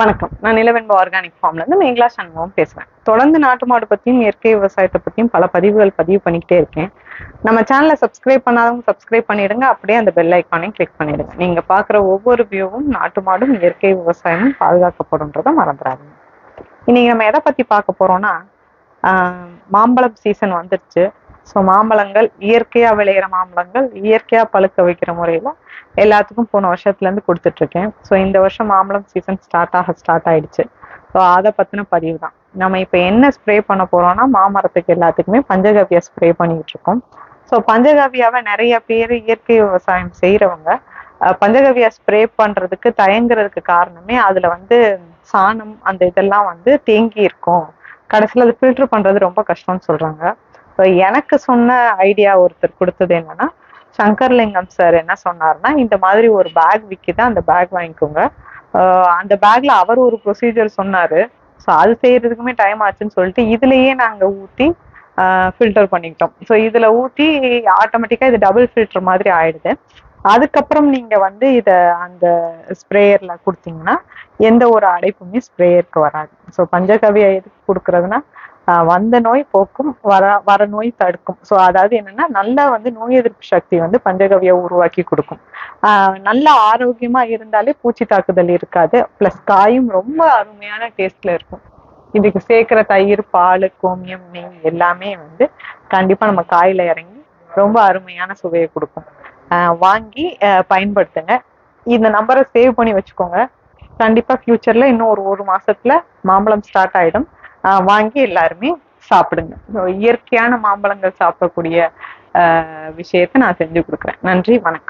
வணக்கம். நான் நிலவென்பு ஆர்கானிக் ஃபார்ம்ல இருந்து மேகலா சண்முகம் பேசுறேன். தொடர்ந்து நாட்டு மாடு பத்தியும் இயற்கை விவசாயத்தை பத்தியும் பல பதிவுகள் பதிவு பண்ணிக்கிட்டே இருக்கேன். நம்ம சேனலை சப்ஸ்கிரைப் பண்ணாதவங்க சப்ஸ்கிரைப் பண்ணிடுங்க. அப்படியே அந்த பெல் ஐக்கானையும் கிளிக் பண்ணிடுங்க. நீங்க பாக்குற ஒவ்வொரு வியூவும் நாட்டு மாடும் இயற்கை விவசாயமும் பாதுகாக்கப்படும்ன்றதை மறந்துடாதீங்க. இன்னைக்கு நம்ம எதை பத்தி பார்க்க போறோம்னா மாம்பழம் சீசன் வந்துருச்சு. ஸோ மாம்பழங்கள் இயற்கையா விளையிற மாம்பழங்கள் இயற்கையா பழுக்க வைக்கிற முறையில எல்லாத்துக்கும் போன வருஷத்துல இருந்து இருக்கேன் ஸோ இந்த வருஷம் மாம்பழம் சீசன் ஸ்டார்ட் ஆக ஸ்டார்ட் ஆயிடுச்சு. ஸோ அதை பத்தின பதிவு தான் நம்ம இப்போ என்ன ஸ்ப்ரே பண்ண போறோம்னா மாமரத்துக்கு எல்லாத்துக்குமே பஞ்சகவ்யா ஸ்ப்ரே பண்ணிட்டு இருக்கோம் ஸோ பஞ்சகவ்யாவை நிறைய பேர் இயற்கை விவசாயம் செய்யறவங்க பஞ்சகவ்யா ஸ்ப்ரே பண்றதுக்கு தயங்குறதுக்கு காரணமே அதுல வந்து சாணம் அந்த இதெல்லாம் வந்து தேங்கி இருக்கும். கடைசியில் அது ஃபில்டர் பண்றது ரொம்ப கஷ்டம்னு சொல்றாங்க. ஸோ எனக்கு சொன்ன ஐடியா ஒருத்தர் கொடுத்தது என்னன்னா சங்கர்லிங்கம் சார் என்ன சொன்னார்னா இந்த மாதிரி ஒரு பேக் விற்கிது அந்த பேக் வாங்கிக்கோங்க. அந்த பேக்ல அவர் ஒரு ப்ரொசீஜர் சொன்னாரு. ஸோ அது செய்யறதுக்குமே டைம் ஆச்சுன்னு சொல்லிட்டு இதுலயே நாங்க ஊத்தி ஃபில்டர் பண்ணிக்கிட்டோம். ஸோ இதுல ஊத்தி ஆட்டோமேட்டிக்கா இது டபுள் ஃபில்டர் மாதிரி ஆயிடுது. அதுக்கப்புறம் நீங்க வந்து இத அந்த ஸ்ப்ரேயர்ல கொடுத்தீங்கன்னா எந்த ஒரு அடைப்புமே ஸ்ப்ரேயருக்கு வராது. ஸோ பஞ்சகவியா எதுக்கு கொடுக்கறதுனா வந்த நோய் போக்கும் வர வர நோய் தடுக்கும். ஸோ அதாவது என்னன்னா நல்லா வந்து நோய் எதிர்ப்பு சக்தி வந்து பஞ்சகவியை உருவாக்கி கொடுக்கும். நல்லா நல்ல ஆரோக்கியமா இருந்தாலே பூச்சி தாக்குதல் இருக்காது. பிளஸ் காயும் ரொம்ப அருமையான டேஸ்ட்ல இருக்கும். இதுக்கு சேர்க்கிற தயிர் பால் கோமியம் நெய் எல்லாமே வந்து கண்டிப்பா நம்ம காயில இறங்கி ரொம்ப அருமையான சுவையை கொடுக்கும். வாங்கி பயன்படுத்துங்க. இந்த நம்பரை சேவ் பண்ணி வச்சுக்கோங்க. கண்டிப்பா ஃபியூச்சர்ல இன்னும் ஒரு ஒரு மாசத்துல மாம்பழம் ஸ்டார்ட் ஆயிடும். வாங்கி எல்லாருமே சாப்பிடுங்க. இயற்கையான மாம்பழங்கள் சாப்பிடக்கூடிய விஷயத்தை நான் செஞ்சு கொடுக்குறேன். நன்றி வணக்கம்.